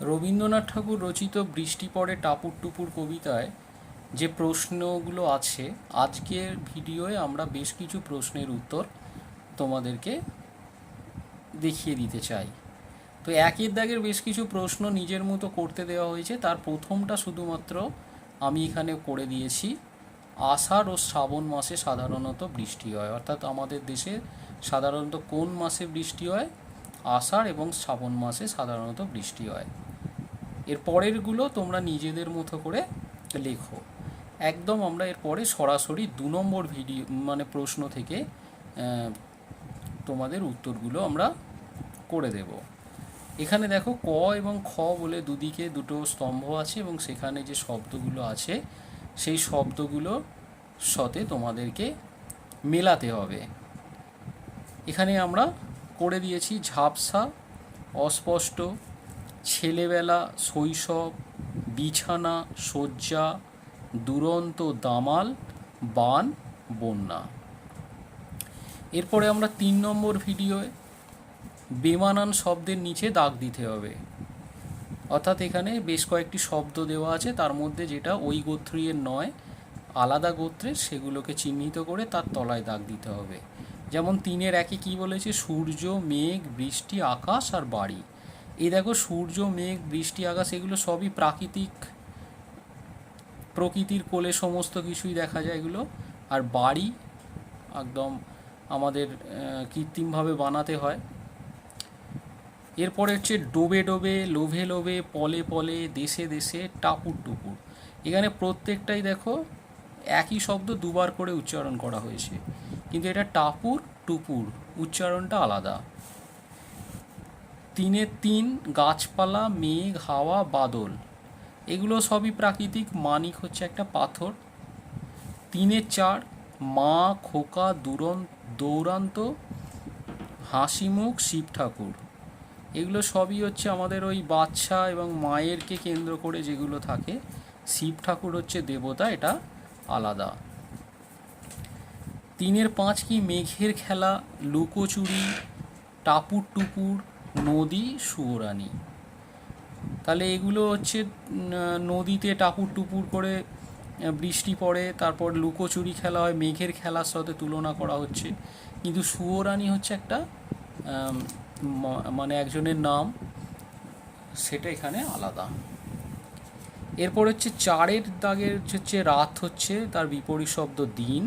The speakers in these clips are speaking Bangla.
রবীন্দ্রনাথ ঠাকুর রচিত বৃষ্টি পড়ে টাপুর টুপুর কবিতায় যে প্রশ্নগুলো আছে, আজকের ভিডিওয়ে আমরা বেশ কিছু প্রশ্নের উত্তর তোমাদেরকে দেখিয়ে দিতে চাই। তো একের দাগের বেশ কিছু প্রশ্ন নিজের মতো করতে দেওয়া হয়েছে। তার প্রথমটা শুধুমাত্র আমি এখানে করে দিয়েছি। আষাঢ় ও শ্রাবণ মাসে সাধারণত বৃষ্টি হয়। অর্থাৎ আমাদের দেশে সাধারণত কোন মাসে বৃষ্টি হয়? আষাঢ় এবং শ্রাবণ মাসে সাধারণত বৃষ্টি হয়। এর পরেরগুলো তোমরা নিজেদের মতো করে লেখো। একদম আমরা এর পরে সরাসরি দু নম্বর ভিডিও মানে প্রশ্ন থেকে তোমাদের উত্তরগুলো আমরা করে দেব। এখানে দেখো ক এবং খ বলে দুদিকে দুটো স্তম্ভ আছে এবং সেখানে যে শব্দগুলো আছে, সেই শব্দগুলো সাথে তোমাদেরকে মেলাতে হবে। এখানে আমরা করে দিয়েছি, ঝাপসা, অস্পষ্ট, ছেলেবেলা, শৈশব, বিছানা, শয্যা, দুরন্ত দামাল, বান, বন্যা। এরপরে আমরা তিন নম্বর ভিডিওয়ে বেমানান শব্দের নিচে দাগ দিতে হবে। অর্থাৎ এখানে বেশ কয়েকটি শব্দ দেওয়া আছে, তার মধ্যে যেটা ওই গোত্রীয়ের নয়, আলাদা গোত্রের, সেগুলোকে চিহ্নিত করে তার তলায় দাগ দিতে হবে। যেমন তিনের একে কি বলেছে? সূর্য, মেঘ, বৃষ্টি, আকাশ আর বাড়ি। এই দেখো, সূর্য, মেঘ, বৃষ্টি, আকাশ, এগুলো সবই প্রাকৃতিক প্রকৃতির কোলে সমস্ত কিছুই দেখা যায় এগুলো। আর বাড়ি একদম আমাদের কৃত্রিমভাবে বানাতে হয়। এরপরে হচ্ছে ডোবে ডোবে, লোভে লোভে, পলে পলে, দেশে দেশে, টাপুর টুপুর। এখানে প্রত্যেকটাই দেখো একই শব্দ দুবার করে উচ্চারণ করা হয়েছে। কিন্তু এটা টাপুর, টুপুর, উচ্চারণটা আলাদা। তিনে তিন, গাছপালা, মেঘ, হাওয়া, বাদল, এগুলো সবই প্রাকৃতিক, মানিক হচ্ছে একটা পাথর। তিনে চার, মা, খোকা দুরন দৌরান্ত, হাসিমুখ, শিব ঠাকুর। এগুলো সবই হচ্ছে আমাদের ওই বাচ্চা এবং মায়েরকে কেন্দ্র করে যেগুলো থাকে। শিব ঠাকুর হচ্ছে দেবতা, এটা আলাদা। তিনের পাঁচ কি মেঘের খেলা, লুকোচুরি, টাপুর টুপুর, নদী, সুয়োরানি? তাহলে এগুলো হচ্ছে নদীতে টাপুর টুপুর করে বৃষ্টি পড়ে, তারপর লুকোচুরি খেলা হয়, মেঘের খেলার সাথে তুলনা করা হচ্ছে। কিন্তু সুয়োরানি হচ্ছে একটা মানে একজনের নাম, সেটা এখানে আলাদা। এরপর হচ্ছে চারের দাগের হচ্ছে রাত হচ্ছে, তার বিপরীত শব্দ দিন।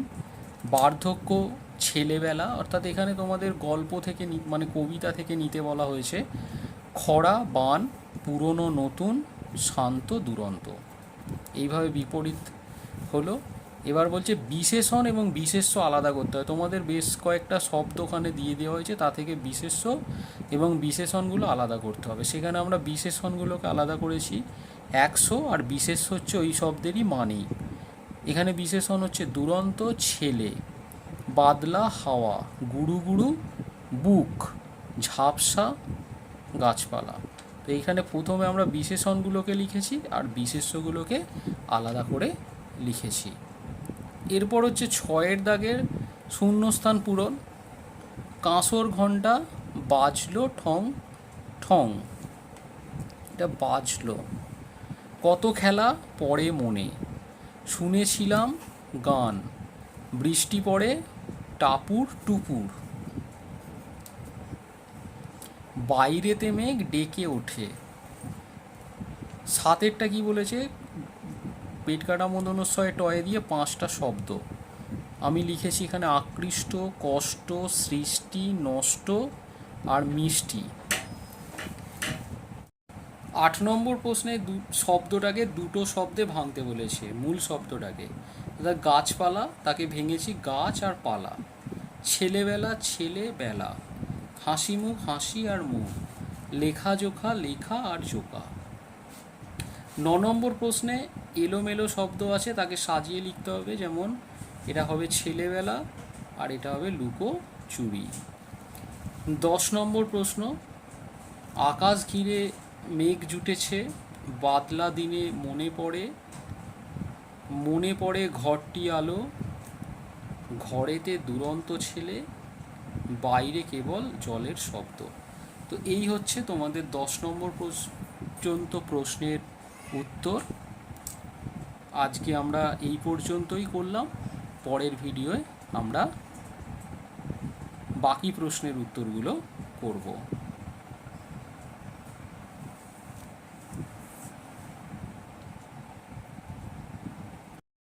বার্ধক্য ছেলেবেলা, অর্থাৎ এখানে তোমাদের গল্প থেকে মানে কবিতা থেকে নিতে বলা হয়েছে, খরা, বান, পুরনো, নতুন, শান্ত, দুরন্ত। এইভাবে বিপরীত হলো। এবার বলছে বিশেষণ এবং বিশেষ্য আলাদা করতে হয়। তোমাদের বেশ কয়েকটা শব্দ ওখানে দিয়ে দেওয়া হয়েছে, তা থেকে বিশেষ্য এবং বিশেষণগুলো আলাদা করতে হবে। সেখানে আমরা বিশেষণগুলোকে আলাদা করেছি। একশো আর বিশেষ্য হচ্ছে ওই শব্দেরই মানেই। এখানে বিশেষণ হচ্ছে দুরন্ত ছেলে, বাদলা হাওয়া গুরু গুরু বুক, ঝাপসা গাছপালা। তো এইখানে প্রথমে আমরা বিশেষণগুলোকে লিখেছি আর বিশেষ্যগুলোকে আলাদা করে লিখেছি। এরপর হচ্ছে ছয়ের দাগের শূন্যস্থান পূরণ। কাঁসর ঘণ্টা বাজলো ঠং ঠং। এটা বাজলো। কত খেলা পড়ে মনে। শুনেছিলাম গান। বৃষ্টি পড়ে টাপুর টুপুর। বাইরেতে মেঘ ডেকে ওঠে। সাতেরটা কি বলেছে? পেট কাটা মদনস্বয়ে টয়ে দিয়ে পাঁচটা শব্দ। আমি লিখেছি এখানে আকৃষ্ট, কষ্ট, সৃষ্টি, নষ্ট আর মিষ্টি। আট নম্বর প্রশ্নে দু শব্দটাকে দুটো শব্দে ভাঙতে বলেছে, মূল শব্দটাকে। অর্থাৎ গাছপালা, তাকে ভেঙেছি গাছ আর পালা। ছেলেবেলা, ছেলে বেলা। হাসি মুখ, হাসি আর মুখ লেখা, জোখা, লেখা আর জোকা ন নম্বর প্রশ্নে এলোমেলো শব্দ আছে, তাকে সাজিয়ে লিখতে হবে যেমন, এটা হবে ছেলেবেলা আর এটা হবে লুকো চুরি দশ নম্বর প্রশ্ন, আকাশ ঘিরে মেঘ জুটেছে, বাদলা দিনে মনে পড়ে মনে পড়ে ঘরটি আলো, ঘরেতে দুরন্ত ছেলে, বাইরে কেবল জলের শব্দ। তো এই হচ্ছে তোমাদের দশ নম্বর পর্যন্ত প্রশ্নের উত্তর। আজকে আমরা এই পর্যন্তই করলাম। পরের ভিডিওয়ে আমরা বাকি প্রশ্নের উত্তরগুলো করব।